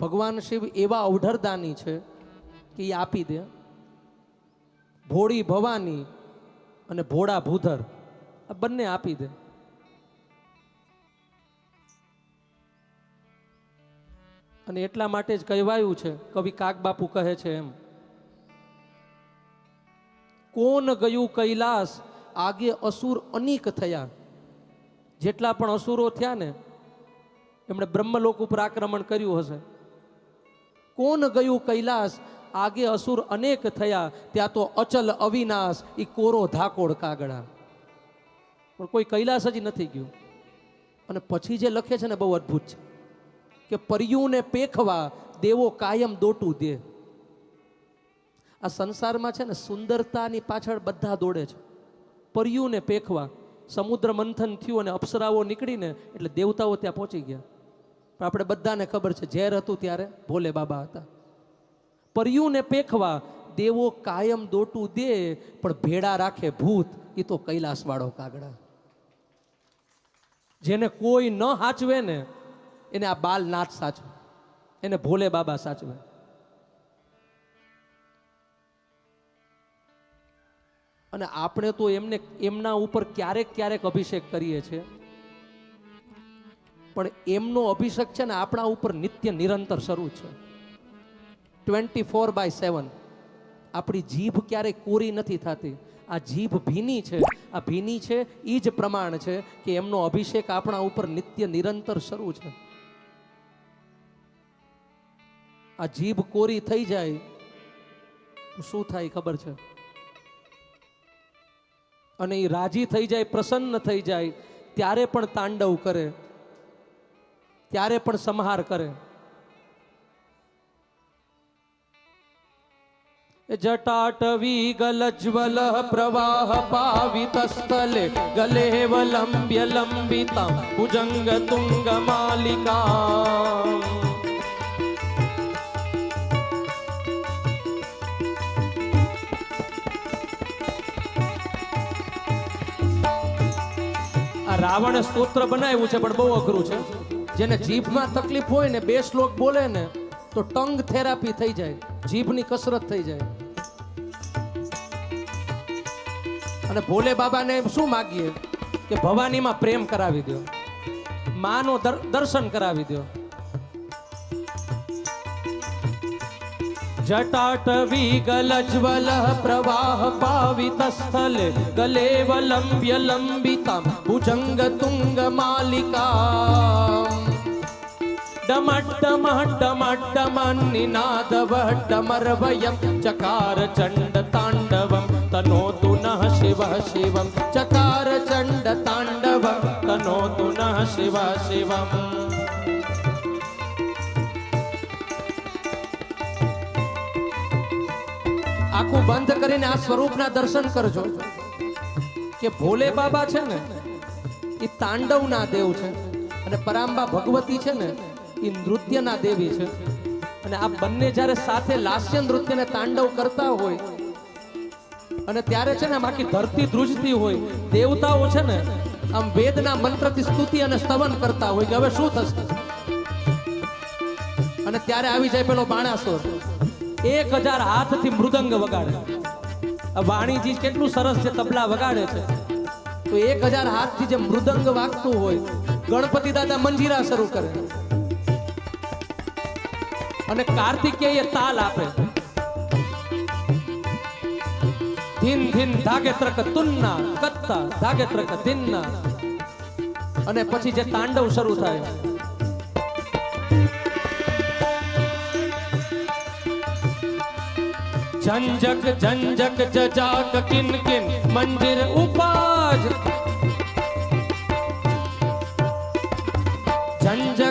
ભગવાન શિવ એવા અવઢરદાની છે કે એ આપી દે. ભોળી ભવાની અને ભોળા ભૂધર. આ બંને આપી દે. અને એટલા માટે જ કહેવાયું છે, કવિ કાગબાપુ કહે છે એમ, કોણ ગયું કૈલાસ આગે અસુર અનેક થયા. જેટલા પણ અસુરો થયા ને, એમણે બ્રહ્મલોક ઉપર આક્રમણ કર્યું હશે. કોણ ગયું કૈલાસ? આગે અસુર અનેક થયા, ત્યાં તો અચલ અવિનાશ એ કોરો ધાકોડ કાગડા પણ કોઈ કૈલાસ જ નથી ગયું. અને પછી જે લખે છે ને, બહુ અદ્ભુત છે, કે પર્યુને પેખવા દેવો કાયમ દોટું દે. આ સંસારમાં છે ને, સુંદરતાની પાછળ બધા દોડે છે. પર્યુને પેખવા, સમુદ્ર મંથન થયું અને અપ્સરાઓ નીકળીને, એટલે દેવતાઓ ત્યાં પહોંચી ગયા. પણ આપણે બધાને ખબર છે, ઝેર હતું ત્યારે ભોલે બાબા હતા. પર્યુંને પેખવા દેવો કાયમ દોટું દે, પણ ભેડા રાખે ભૂત એ તો કૈલાસવાળો કાગડા. જેને કોઈ ન હાચવે ને, એને આ બાલ નાથ સાચવે, એને ભોલે બાબા સાચવે. અને આપણે તો એમને, એમના ઉપર ક્યારેક ક્યારેક અભિષેક કરીએ છીએ. પણ એમનો અભિષેક છે ને આપણા ઉપર નિત્ય નિરંતર શરૂ છે. ટ્વેન્ટી ફોર બાય સેવન આપણી જીભ ક્યારેય કોરી નથી થતી. આ જીભ ભીની છે. આ ભીની છે એ જ પ્રમાણ છે કે એમનો અભિષેક આપણા ઉપર નિત્ય નિરંતર શરૂ છે. આ જીભ કોરી થઈ જાય શું થાય ખબર છે? અને એ રાજી થઈ જાય, પ્રસન્ન થઈ જાય, ત્યારે પણ તાંડવ કરે. ત્યારે પણ સંહાર કરે. જટાટવી ગલજ્વલ પ્રવાહ પાવિતસ્થલે ગલેવલંબ્ય લંબિતા ભુજંગ તુંગ માલિકા. રાવણ સ્તોત્ર બનાવ્યું છે, પણ બહુ અઘરું છે. જેને જીભમાં તકલીફ હોય ને બે શ્લોક બોલે ને, તો ટંગ થેરાપી થઈ જાય. જીભની કસરત થઈ જાય. અને ભોલે બાબાને શું માગીએ? કે ભવાનીમાં પ્રેમ કરાવી દો. માનો દર્શન કરાવી દો. જટાટવી ગલજ્વલ પ્રવાહ પાવિત સ્થલે ગલેવલંબ્ય લંબિતા, ભુજંગ તુંગ માલિકા. ચંડ તાંડવમ તનોતુ નઃ શિવ શિવમ ચકાર ચંડ તાંડવમ તનોતુ નઃ શિવ શિવમ આખું બંધ કરીને આ સ્વરૂપના દર્શન કરજો કે ભોલે બાબા છે ને એ તાંડવના દેવ છે અને પરાંબા ભગવતી છે ને એ નૃત્યના દેવી છે. અને આ બંને જ્યારે સાથે લાસ્ય નૃત્યને તાંડવ કરતા હોય, અને ત્યારે છે ને આખી ધરતી ધ્રુજતી હોય, દેવતાઓ છે ને આમ વેદના મંત્રથી સ્તુતિ અને સ્તવન કરતા હોય કે હવે શું થશે? અને ત્યારે આવી જાય પેલો બાણાસુર. એક હજાર હાથથી મૃદંગ વગાડે. વાણીજી કેટલું સરસ છે, તબલા વગાડે છે. તો એક હજાર હાથથી જે મૃદંગ વાગતું હોય, ગણપતિ દાદા મંજીરા શરૂ કરે. અને કાર્તિકેય તાલ આપે? ધીન ધીન ધાગે ત્રક તુન્ના, કત્તા ધાગે ત્રક ધીન્ના. અને પછી જે તાંડવ શરૂ થાય. ઝંઝક ઝંઝક જજાક કિન કિન, મંદિર ઉપાજ.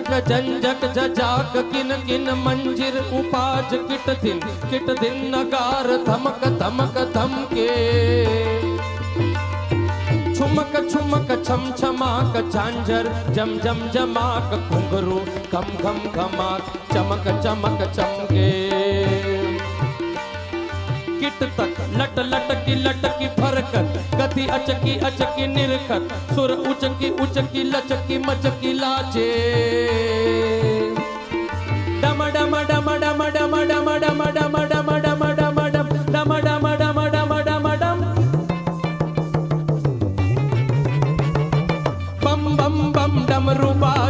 झंझट झंझट झजाक किन किन मंजिर उपाज किट दिन किट दिन नगार धमक धमक धमके। छुमक छुमक छम छमाक झांझर, जम जम जमाक घुंगरू घम घम घमाक चमक चमक चमके। किट तक, लट लट की लट की फरकत, गति अचकी अचकी निरखत, सुर उचकी उचकी लचकी मचकी लाचे।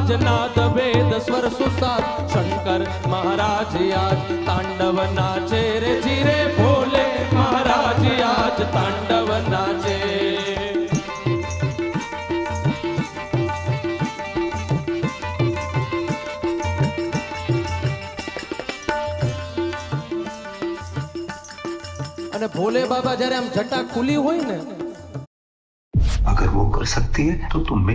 आज नाद वेद स्वर सुसाद। शंकर महाराज आज तांडव नाचे रे जीरे भोले महाराज आज तांडव नाचे। અને ભોલે બાબા જ્યારે આમ જટા ખુલી હોય ને अगर वो कर सकती है तो तुम भी